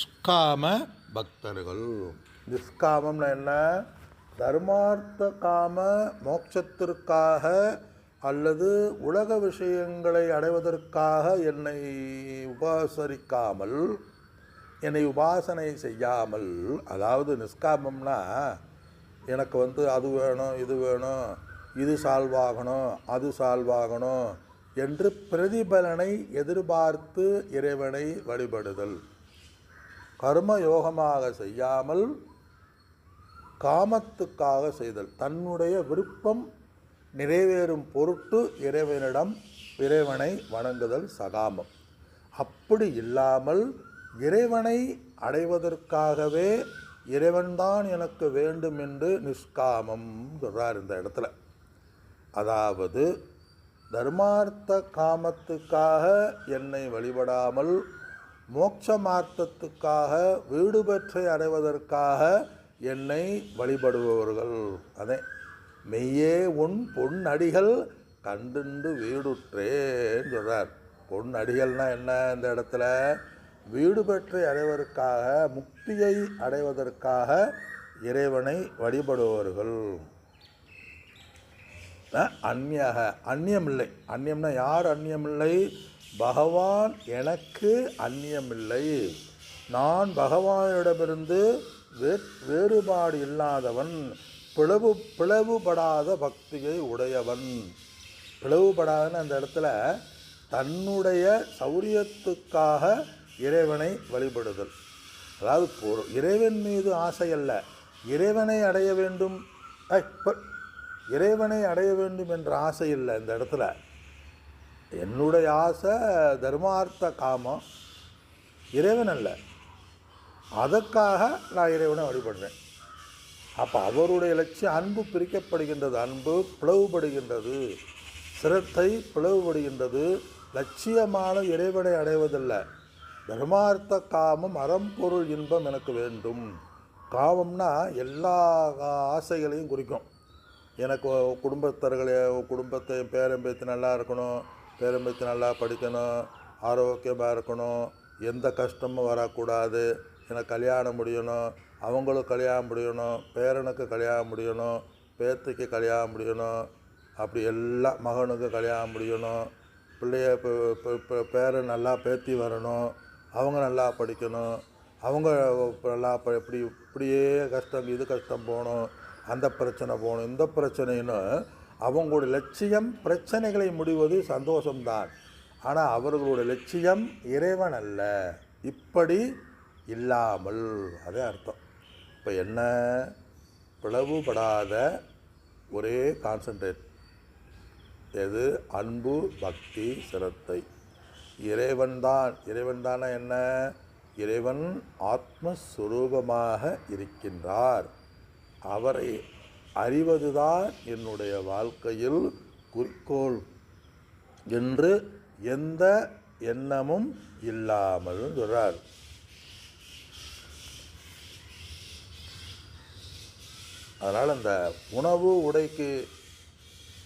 நிஷ்காம பக்தர்கள். நிஷ்காமம்னா என்ன? தர்மார்த்த காம மோட்சத்திற்காக அல்லது உலக விஷயங்களை அடைவதற்காக என்னை உபாசரிக்காமல் என்னை உபாசனை செய்யாமல் அதாவது நிஷ்காமம்னா எனக்கு வந்து அது வேணும் இது வேணும் இது சால்வாகணும் அது சால்வாகணும் என்று பிரதிபலனை எதிர்பார்த்து இறைவனை வழிபடுதல். கர்ம யோகமாக செய்யாமல் காமத்துக்காக செய்தல். தன்னுடைய விருப்பம் நிறைவேறும் பொருட்டு இறைவனிடம் இறைவனை வணங்குதல் சகாமம். அப்படி இல்லாமல் இறைவனை அடைவதற்காகவே இறைவன்தான் எனக்கு வேண்டும் என்று நிஷ்காமம் சொல்கிறார் இந்த இடத்துல. அதாவது தர்மார்த்த காமத்துக்காக என்னை வழிபடாமல் மோட்சமார்த்தத்துக்காக வீடு பெற்றை அடைவதற்காக என்னை வழிபடுபவர்கள். அதே மெய்யே உன் பொன்னடிகள் கண்டுண்டு வீடுற்றேன்னு சொல்கிறார் அடிகள்னால் என்ன இந்த இடத்துல? வீடு பெற்றை அடைவதற்காக முக்தியை அடைவதற்காக இறைவனை வழிபடுபவர்கள். அந்நியாக அந்நியமில்லை. அந்நியம்னா யார் அந்நியமில்லை? பகவான் எனக்கு அந்நியமில்லை. நான் பகவானிடமிருந்து வே வேறுபாடு இல்லாதவன் பிளவு பிளவுபடாத பக்தியை உடையவன். பிளவுபடாதன்னு அந்த இடத்துல தன்னுடைய சௌரியத்துக்காக இறைவனை வழிபடுதல். அதாவது பொரு- இறைவன் மீது ஆசை அல்ல. இறைவனை அடைய வேண்டும். இறைவனை அடைய வேண்டும் என்ற ஆசை இல்லை இந்த இடத்துல. என்னுடைய ஆசை தர்மார்த்த காமம். இறைவன் அல்ல. அதற்காக நான் இறைவனை வழிபடுறேன் அப்போ அவருடைய லட்சியம் அன்பு பிரிக்கப்படுகின்றது. அன்பு பிளவுபடுகின்றது. சிரத்தை பிளவுபடுகின்றது. லட்சியமான இறைவனை அடைவதில்லை. தர்மார்த்த காமம் அறம்பொருள் இன்பம் எனக்கு வேண்டும். காமம்னா எல்லா ஆசைகளையும் குறிக்கும். எனக்கு ஒ- குடும்பத்தர்களே குடும்பத்தை பேரம்பேத்து நல்லா இருக்கணும். பேரம்பேத்தி நல்லா படிக்கணும் ஆரோக்கியமாக இருக்கணும் எந்த கஷ்டமும் வரக்கூடாது. எனக்கு கல்யாணம் முடியணும் அவங்களும் கல்யாணம் முடியணும் பேரனுக்கு கல்யாணம் முடியணும் பேத்திக்கு கல்யாணம் முடியணும் அப்படி எல்லா மகனுக்கு கல்யாணம் முடியணும். பிள்ளைய ப- பேரன் நல்லா பேத்தி வரணும் அவங்க நல்லா படிக்கணும் அவங்க நல்லா ப- இப்படி இப்படியே கஷ்டம் இது கஷ்டம் போகணும் அந்த பிரச்சனை போகணும் இந்த பிரச்சனைன்னு அவங்களுடைய லட்சியம் பிரச்சனைகளை முடிவது சந்தோஷம்தான். ஆனால் அவர்களோட லட்சியம் இறைவன் அல்ல. இப்படி இல்லாமல். அதே அர்த்தம். இப்போ என்ன? பிளவுபடாத ஒரே கான்சன்ட்ரேட் எது? அன்பு பக்தி சிரத்தை. இறைவன்தான். இறைவன்தான என்ன? இறைவன் ஆத்மஸ்வரூபமாக இருக்கின்றார். அவரை அறிவதுதான் என்னுடைய வாழ்க்கையில் குறிக்கோள் என்று எந்த எண்ணமும் இல்லாமல் சொல்கிறார் அதனால் அந்த உணவு உடைக்கு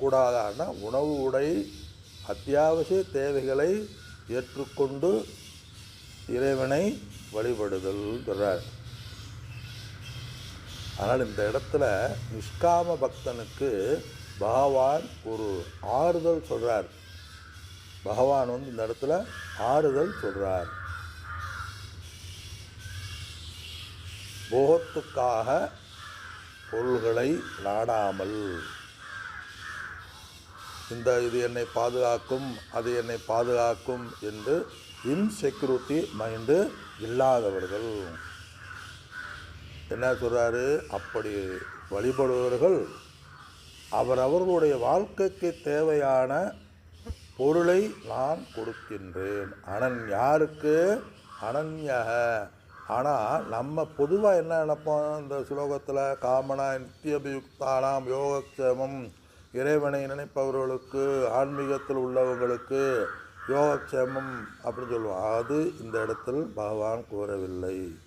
கூடாதான உணவு உடை அத்தியாவசிய தேவைகளை ஏற்றுக்கொண்டு இறைவனை வழிபடுதல் சொல்கிறார் ஆனால் இந்த இடத்துல நிஷ்காம பக்தனுக்கு பகவான் ஒரு ஆறுதல் சொல்கிறார் பகவான் வந்து இந்த இடத்துல ஆறுதல் சொல்கிறார் போகத்துக்காக பொருள்களை நாடாமல். இந்த இது என்னை பாதுகாக்கும் அது என்னை பாதுகாக்கும் என்று இன்செக்யூரிட்டி மைண்டு இல்லாதவர்கள். என்ன சொல்கிறாரு அப்படி வழிபடுபவர்கள் அவரவர்களுடைய வாழ்க்கைக்கு தேவையான பொருளை நான் கொடுக்கின்றேன். அனன் யாருக்கு? அனன்யக. ஆனால் நம்ம பொதுவாக என்ன நினைப்போம்? இந்த சுலோகத்தில் காமனா நித்தியபியுக்தானாம் யோகக்ஷேமம் இறைவனை நினைப்பவர்களுக்கு ஆன்மீகத்தில் உள்ளவங்களுக்கு யோகக்ஷேமம் அப்படின்னு சொல்லுவோம். அது இந்த இடத்தில் பகவான் கூறவில்லை.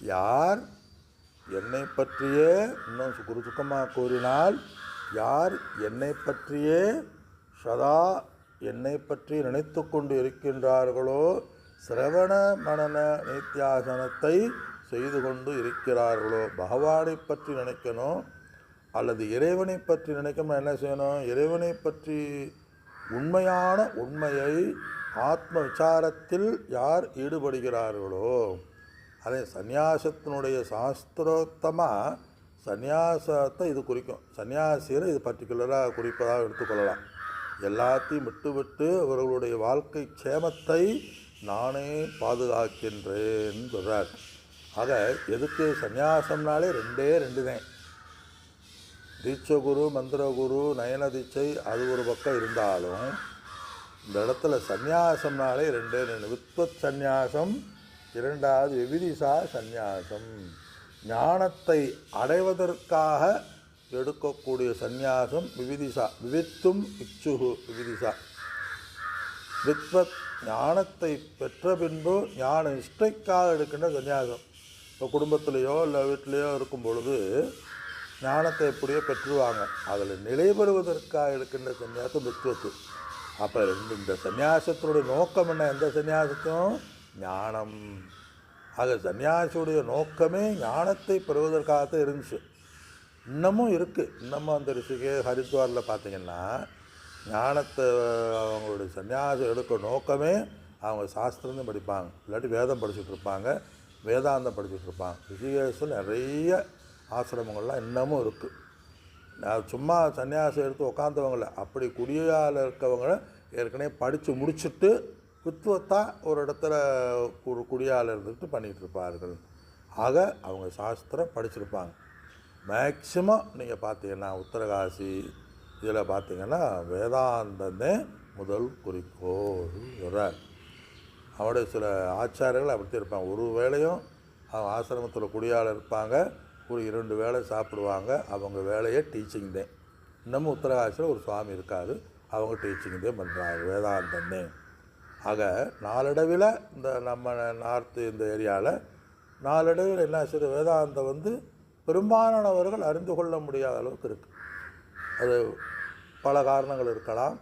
யார் என்னை பற்றியே இன்னும் குரு சுக்கமாக கூறினால் யார் என்னை பற்றியே சதா என்னை பற்றி நினைத்து கொண்டு இருக்கின்றார்களோ சிரவண மனன நித்தியாசனத்தை செய்து கொண்டு இருக்கிறார்களோ பகவானை பற்றி நினைக்கணும் அல்லது இறைவனை பற்றி நினைக்கணும் என்ன செய்யணும்? இறைவனை பற்றி உண்மையான உண்மையை ஆத்ம விசாரத்தில் யார் ஈடுபடுகிறார்களோ அதே சந்நியாசத்தினுடைய சாஸ்திரோத்தமாக சந்நியாசத்தை இது குறிக்கும். சன்னியாசியரை இது பர்டிகுலராக குறிப்பதாக எடுத்துக்கொள்ளலாம். எல்லாத்தையும் விட்டு விட்டு அவர்களுடைய வாழ்க்கை க்ஷேமத்தை நானே பாதுகாக்கின்றேன் சொல்கிறார் ஆக எதுக்கு சந்நியாசம்னாலே ரெண்டே ரெண்டு தான் தீட்சகுரு மந்திரகுரு நயன தீட்சை அது ஒரு பக்கம் இருந்தாலும் இந்த இடத்துல சந்நியாசம்னாலே ரெண்டே ரெண்டு. வித்வத் சந்நியாசம் இரண்டாவது விவிதிசா சந்நியாசம். ஞானத்தை அடைவதற்காக எடுக்கக்கூடிய சந்நியாசம் விவிதிசா விவித்தும் இச்சுகு விவிதிசா. வித்வத் ஞானத்தை பெற்ற பின்பு ஞான நிஷ்டைக்காக எடுக்கின்ற சந்நியாசம். இப்போ குடும்பத்திலேயோ இல்லை வீட்டிலையோ இருக்கும் பொழுது ஞானத்தை எப்படியோ பெற்றுவாங்க. அதில் நிலை பெறுவதற்காக எடுக்கின்ற சந்நியாசம் வித்வத்து. அப்போ ரெண்டு இந்த சந்நியாசத்தினுடைய நோக்கம் என்ன? எந்த சந்நியாசத்தையும் ஞானம். ஆக சன்னியாசியுடைய நோக்கமே ஞானத்தை பெறுவதற்காகத்தான் இருந்துச்சு. இன்னமும் இருக்குது இன்னமும் அந்த ரிஷிகே ஹரித்வாரில் பார்த்தீங்கன்னா ஞானத்தை அவங்களுடைய சன்னியாசம் எடுக்க நோக்கமே அவங்க சாஸ்திரம் படிப்பாங்க. இல்லாட்டி வேதம் படிச்சுட்டு இருப்பாங்க. வேதாந்தம் படிச்சுட்டு இருப்பாங்க. ரிஷிகேஷில் நிறைய ஆசிரமங்கள்லாம் இன்னமும் இருக்குது நான் சும்மா சன்னியாசம் எடுத்து உட்காந்தவங்களை அப்படி குடியால் இருக்கவங்கள ஏற்கனவே படித்து முடிச்சுட்டு குத்துவத்தா ஒரு இடத்துல ஒரு குடியால் இருந்துட்டு பண்ணிகிட்டு இருப்பார்கள் ஆக அவங்க சாஸ்திரம் படிச்சிருப்பாங்க. மேக்சிமம் நீங்கள் பார்த்தீங்கன்னா உத்தரகாசி இதில் பார்த்தீங்கன்னா வேதாந்தமே முதல் குறிக்கோள் சொல்கிறார் அவருடைய சில ஆச்சாரியர்கள் அப்படி இருப்பாங்க. ஒரு வேளையும் அவங்க ஆசிரமத்தில் குடியால் இருப்பாங்க. ஒரு இரண்டு வேளை சாப்பிடுவாங்க. அவங்க வேலையே டீச்சிங் தான் இன்னமும் உத்தரகாசியில் ஒரு சுவாமி இருக்காது அவங்க டீச்சிங் தான் பண்ணுறாங்க வேதாந்தந்தேன் ஆக நாளடைவில் இந்த நம்ம நார்த்து இந்த ஏரியாவில் நாளடைவில் என்ன சிறு வேதாந்தம் வந்து பெரும்பாலானவர்கள் அறிந்து கொள்ள முடியாத அளவுக்கு இருக்குது அது பல காரணங்கள் இருக்கலாம்.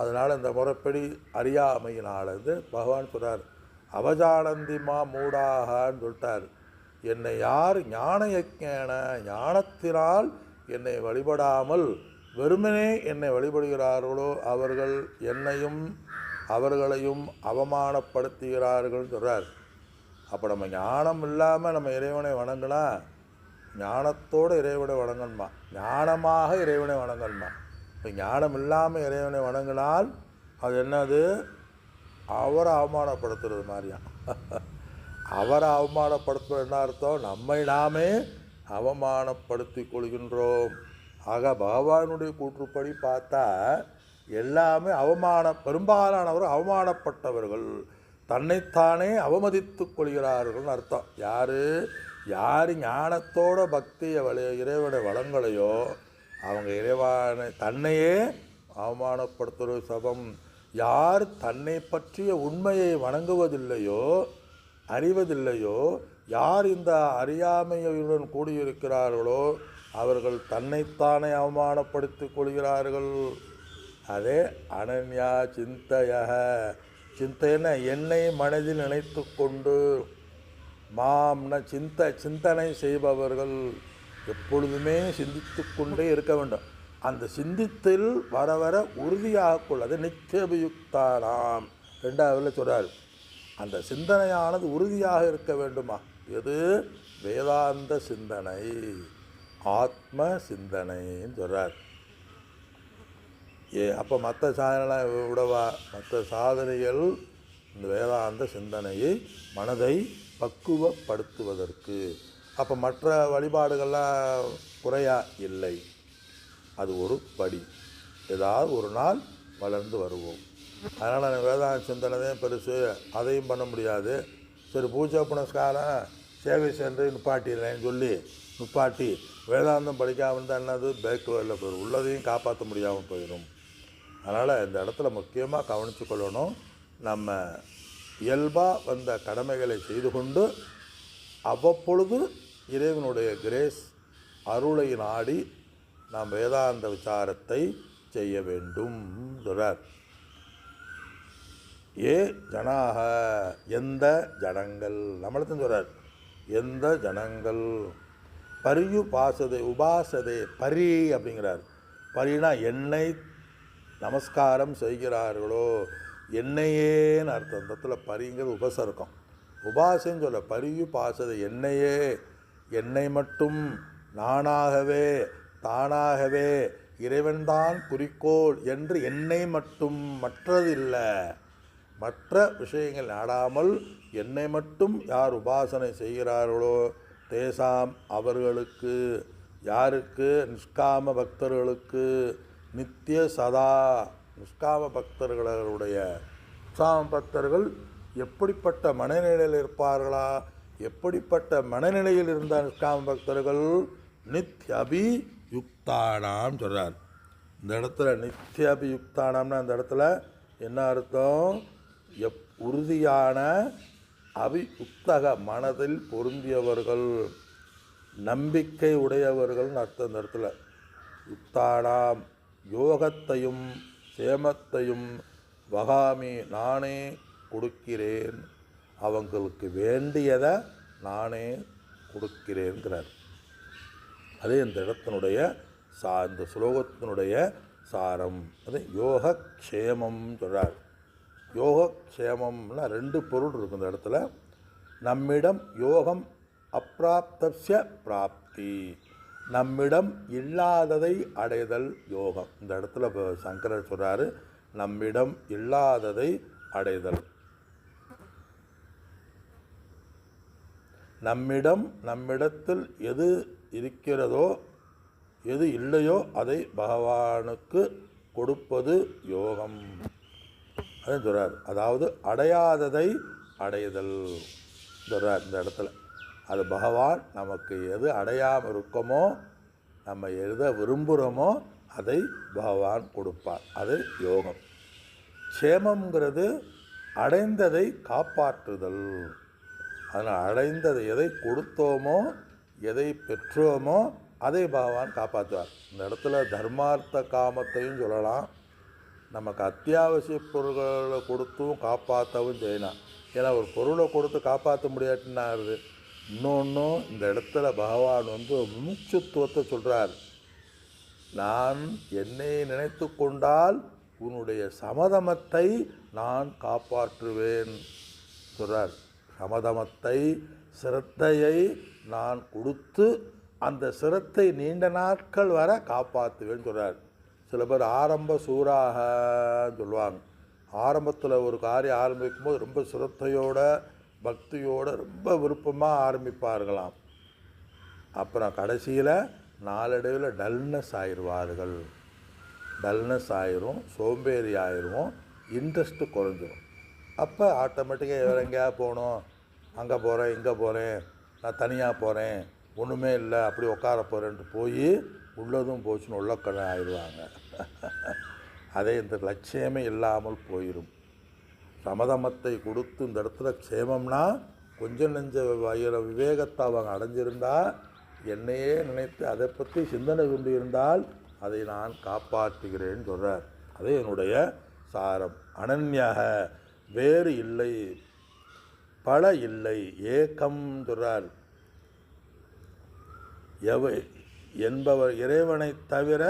அதனால் இந்த முறைப்படி அறியாமையினால் வந்து பகவான் சொல்கிறார் அவஜானந்திமா மூடாகான்னு சொல்லிட்டார். என்னை யார் ஞான யஜ்ஞான ஞானத்தினால் என்னை வழிபடாமல் வெறுமனே என்னை வழிபடுகிறார்களோ அவர்கள் என்னையும் அவர்களையும் அவமானப்படுத்துகிறார்கள் சொல்கிறார் அப்போ நம்ம ஞானம் இல்லாமல் நம்ம இறைவனை வணங்கினா ஞானத்தோடு இறைவனை வணங்கணுமா? ஞானமாக இறைவனை வணங்கணுமா? இப்போ ஞானம் இல்லாமல் இறைவனை வணங்கினால் அது என்னது? அவரை அவமானப்படுத்துறது மாதிரியா? அவரை அவமானப்படுத்துவது என்ன அர்த்தம்? நம்மை நாமே அவமானப்படுத்தி கொள்கின்றோம். ஆக பகவானுடைய கூற்றுப்படி பார்த்தா எல்லாமே அவமான பெரும்பாலானவர் அவமானப்பட்டவர்கள். தன்னைத்தானே அவமதித்து கொள்கிறார்கள்னு அர்த்தம். யார்? யார் ஞானத்தோட பக்தியை வளைய இறைவனை வளங்களையோ அவங்க இறைவானை தன்னையே அவமானப்படுத்துகிற சபம். யார் தன்னை பற்றிய உண்மையை வணங்குவதில்லையோ அறிவதில்லையோ யார் இந்த அறியாமையுடன் கூடியிருக்கிறார்களோ அவர்கள் தன்னைத்தானே அவமானப்படுத்திக் கொள்கிறார்கள். அதே அனன்யா சிந்தைய சிந்தையன என்னை மனதில் நினைத்து கொண்டு மாம்ன சிந்த சிந்தனை செய்பவர்கள் எப்பொழுதுமே சிந்தித்து கொண்டே இருக்க வேண்டும். அந்த சிந்தித்தில் வர வர உறுதியாக கொள்ளது நித்தியபியுக்தானாம். ரெண்டாவதுல சொல்கிறார் அந்த சிந்தனையானது உறுதியாக இருக்க வேண்டுமா? எது? வேதாந்த சிந்தனை ஆத்ம சிந்தனைன்னு சொல்கிறார் ஏ அப்போ மற்ற சாதனைலாம் விடவா மற்ற சாதனைகள் இந்த வேதாந்த சிந்தனையை மனதை பக்குவப்படுத்துவதற்கு. அப்போ மற்ற வழிபாடுகள்லாம் குறையா? இல்லை. அது ஒரு படி. ஏதாவது ஒரு நாள் வளர்ந்து வருவோம். அதனால் வேதாந்த சிந்தனை தான் பெருசு. அதையும் பண்ண முடியாது. சரி பூஜை புனஸ்காரம் சேவை சென்று நிப்பாட்டிடுறேன்னு சொல்லி நிப்பாட்டி வேதாந்தம் படிக்காமல் தான் என்னது? பேக் வரல போயிடும் உள்ளதையும் காப்பாற்ற முடியாமல் போயிடும் அதனால் இந்த இடத்துல முக்கியமாக கவனித்து கொள்ளணும். நம்ம இயல்பாக வந்த கடமைகளை செய்து கொண்டு அவ்வப்பொழுது இறைவனுடைய கிரேஸ் அருளை நாடி நாம் வேதாந்த விசாரத்தை செய்ய வேண்டும் சொல்கிறார் ஏ ஜனாக எந்த ஜனங்கள்? நம்மளத்தையும் சொல்கிறார் எந்த ஜனங்கள்? பரியு பாசதே உபாசதே பரி அப்படிங்கிறார். பரினா என்னை நமஸ்காரம் செய்கிறார்களோ? என்னையேன்னு அர்த்தம். தத்தில் பரிங்கிறது உபசர்க்கம். உபாசன்னு சொல்ல பரியு பாசது என்னையே என்னை மட்டும் நானாகவே தானாகவே இறைவன்தான் குறிக்கோள் என்று என்னை மட்டும் மற்றதில்லை. மற்ற விஷயங்கள் நாடாமல் என்னை மட்டும் யார் உபாசனை செய்கிறார்களோ? தேசாம் அவர்களுக்கு யாருக்கு? நிஷ்காம பக்தர்களுக்கு நித்திய சதா நிஷ்காம பக்தர்களுடைய நிஷ்காம பக்தர்கள் எப்படிப்பட்ட மனநிலையில் இருப்பார்களா? எப்படிப்பட்ட மனநிலையில் இருந்த நிஷ்காம பக்தர்கள்? நித்யபி யுக்தானாம் சொல்கிறார் இந்த இடத்துல நித்யபி யுக்தானாம்னா அந்த இடத்துல என்ன அர்த்தம்? எப் உறுதியான அபியுக்தக மனதில் பொருந்தியவர்கள் நம்பிக்கை உடையவர்கள்னு அர்த்தம் இந்த இடத்துல. யுக்தானாம். யோகத்தையும் சேமத்தையும் வகாமி நானே கொடுக்கிறேன். அவங்களுக்கு வேண்டியதை நானே கொடுக்கிறேங்கிறார் அதே இந்த இடத்தினுடைய சா இந்த ஸ்லோகத்தினுடைய சாரம். அது யோக க்ஷேமம் சொல்கிறார் யோகக்ஷேமம்னா ரெண்டு பொருள் இருக்கு இந்த இடத்துல. நம்மிடம் யோகம் அப்பிராப்தசிய பிராப்தி. நம்மிடம் இல்லாததை அடைதல் யோகம். இந்த இடத்துல இப்போ சங்கரர் சொல்கிறாரு நம்மிடம் இல்லாததை அடைதல். நம்மிடம் நம்மிடத்தில் எது இருக்கிறதோ எது இல்லையோ அதை பகவானுக்கு கொடுப்பது யோகம். அப்படின்னு சொல்கிறார் அதாவது அடையாததை அடைதல். சொல்கிறார் இந்த இடத்துல. அது பகவான் நமக்கு எது அடையாமல் இருக்கோமோ நம்ம எழுத விரும்புகிறோமோ அதை பகவான் கொடுப்பார். அது யோகம். க்ஷேமங்கிறது அடைந்ததை காப்பாற்றுதல். அதனால் அடைந்ததை எதை கொடுத்தோமோ எதை பெற்றோமோ அதை பகவான் காப்பாற்றுவார். இந்த இடத்துல தர்மார்த்த காமத்தையும் சொல்லலாம். நமக்கு அத்தியாவசிய பொருள்களை கொடுத்தும் காப்பாற்றவும் செய்யலாம். ஏன்னா ஒரு பொருளை கொடுத்து காப்பாற்ற முடியாட்டுன்னாரு இன்னொன்றும் இந்த இடத்துல பகவான் வந்து முமுட்சுத்துவத்தை சொல்கிறார் நான் என்னை நினைத்து கொண்டால் உன்னுடைய சமதமத்தை நான் காப்பாற்றுவேன் சொல்கிறார் சமதமத்தை சிரத்தையை நான் கொடுத்து அந்த சிரத்தை நீண்ட நாட்கள் வர காப்பாற்றுவேன்னு சொல்கிறார் சில பேர் ஆரம்ப சூறாக சொல்லுவாங்க. ஆரம்பத்தில் ஒரு காரியம் ஆரம்பிக்கும் போது ரொம்ப சிரத்தையோடு பக்தியோட ரொம்ப விருப்பமாக ஆரம்பிப்பார்களாம். அப்புறம் கடைசியில் நாளடைவில் டல்னஸ் ஆயிடுவார்கள். டல்னஸ் ஆயிரும் சோம்பேறி ஆயிரும் இன்ட்ரெஸ்ட்டு குறைஞ்சிரும். அப்போ ஆட்டோமேட்டிக்காக வேறு எங்கேயா போகணும். அங்கே போகிறேன் இங்கே போகிறேன் நான் தனியாக போகிறேன் ஒன்றுமே இல்லை அப்படி உட்கார போகிறேன்ட்டு போய் உள்ளதும் போச்சுன்னு உள்ளக்கடை ஆயிடுவாங்க அதே இந்த லட்சியமே இல்லாமல் போயிடும் சமதமத்தை கொடுத்து இந்த இடத்துல க்ஷேமம்னா கொஞ்சம் நெஞ்ச வயிற விவேகத்தை அவங்க அடைஞ்சிருந்தா என்னையே நினைத்து அதை பற்றி சிந்தனை கொண்டு இருந்தால் அதை நான் காப்பாற்றுகிறேன்னு சொல்கிறார் அது என்னுடைய சாரம். அனன்யாக வேறு இல்லை பல இல்லை ஏக்கம் சொல்கிறார் எவை என்பவர் இறைவனைத் தவிர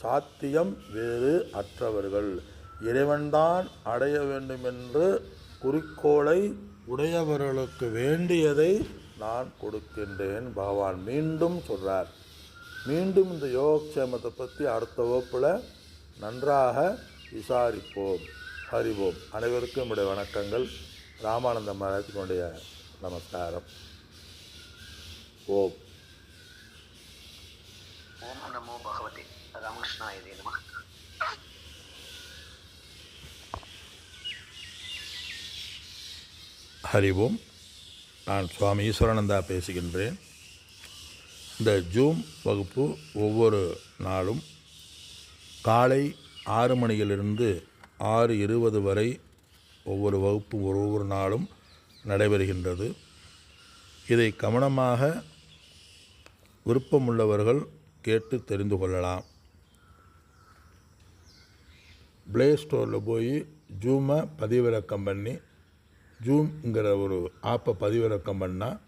சாத்தியம் வேறு அற்றவர்கள். இறைவன்தான் அடைய வேண்டும் என்று குறிக்கோளை உடையவர்களுக்கு வேண்டியதை நான் கொடுக்கின்றேன். பகவான் மீண்டும் சொல்கிறார் மீண்டும் இந்த யோகக்ஷேமத்தை பற்றி அடுத்த வகுப்பில் நன்றாக விசாரிப்போம். அறிவோம். அனைவருக்கும் என்னுடைய வணக்கங்கள். ராமானந்த மகாராஜனுடைய நமஸ்காரம். ஓம். ஓம் நமோ பகவதி. ராமகிருஷ்ணாய நமக்கு ஹரி ஓம். நான் சுவாமி ஈஸ்வரானந்தா பேசுகின்றேன். இந்த ஜூம் வகுப்பு ஒவ்வொரு நாளும் காலை ஆறு மணியிலிருந்து ஆறு இருபது வரை ஒவ்வொரு வகுப்பும் ஒவ்வொரு நாளும் நடைபெறுகின்றது. இதை கவனமாக விருப்பமுள்ளவர்கள் கேட்டு தெரிந்து கொள்ளலாம். ப்ளே ஸ்டோரில் போய் ஜூமை பதிவிறக்கம் பண்ணி ஜூம்ங்கிற ஒரு ஆப்பை பதிவிறக்கம் பண்ணால்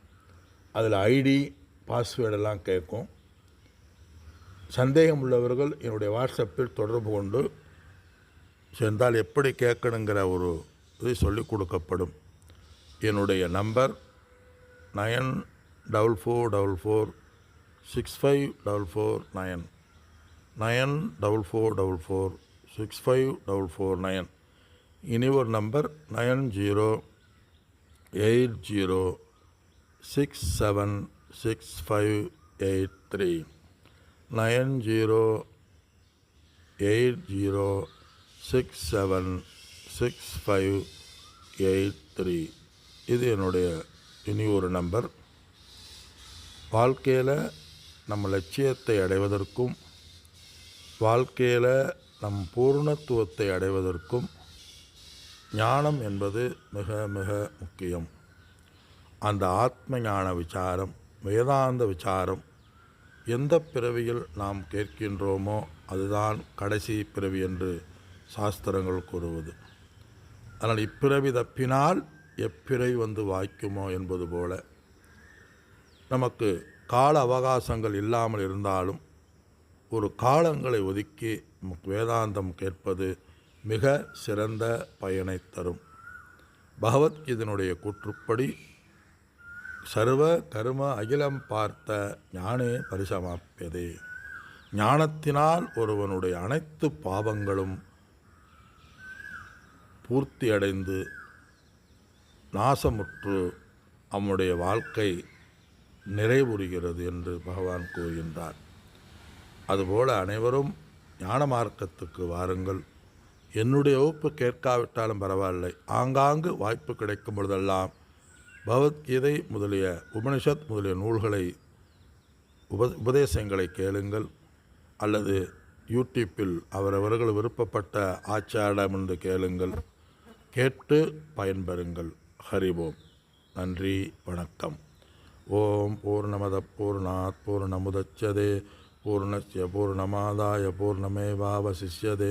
அதில் ஐடி பாஸ்வேர்டெல்லாம் கேட்கும். சந்தேகம் உள்ளவர்கள் என்னுடைய வாட்ஸ்அப்பில் தொடர்பு கொண்டு சென்றால் எப்படி கேட்கணுங்கிற ஒரு இது சொல்லிக் கொடுக்கப்படும். என்னுடைய number nine double four double four six five double four nine nine double four double four six five double four nine இனி ஒரு number nine zero eight zero six seven six five eight three nine zero eight zero six seven six five eight three இது என்னுடைய இனி ஒரு number. வாழ்க்கையில் நம்ம லட்சியத்தை அடைவதற்கும் வாழ்க்கையில் நம் பூர்ணத்துவத்தை அடைவதற்கும் ஞானம் என்பது மிக மிக முக்கியம். அந்த ஆத்ம ஞான விசாரம் வேதாந்த விசாரம் எந்த பிறவியில் நாம் கேட்கின்றோமோ அதுதான் கடைசி பிறவி என்று சாஸ்திரங்கள் கூறுவது. அதனால் இப்பிறவி தப்பினால் எப்பிறவி வந்து வாய்க்குமோ என்பது போல நமக்கு கால அவகாசங்கள் இல்லாமல் இருந்தாலும் ஒரு காலங்களை ஒதுக்கி நமக்கு வேதாந்தம் கேட்பது மிக சிறந்த பயனை தரும். பகவத்கீதனுடைய கூற்றுப்படி சர்வ கர்ம அகிலம் பார்த்த ஞானே பரிசமாப்பியதே. ஞானத்தினால் ஒருவனுடைய அனைத்து பாவங்களும் பூர்த்தியடைந்து நாசமுற்று அவனுடைய வாழ்க்கை நிறைவுறுகிறது என்று பகவான் கூறுகின்றார். அதுபோல அனைவரும் ஞான மார்க்கத்துக்கு வாருங்கள். என்னுடைய வகுப்பு கேட்காவிட்டாலும் பரவாயில்லை. ஆங்காங்கு வாய்ப்பு கிடைக்கும் பொழுதெல்லாம் பகவத்கீதை முதலிய உபனிஷத் முதலிய நூல்களை உப உபதேசங்களை கேளுங்கள். அல்லது யூடியூப்பில் அவரவர்கள் விருப்பப்பட்ட ஆச்சாரம் என்று கேளுங்கள். கேட்டு பயன்பெறுங்கள். ஹரிவோம் நன்றி வணக்கம். ஓம் பூர்ணமத பூர்ணாத் பூர்ணமுதச்சதே. பூர்ணஸ்ய பூர்ணமாதாய பூர்ணமேவாவசிஷ்யதே.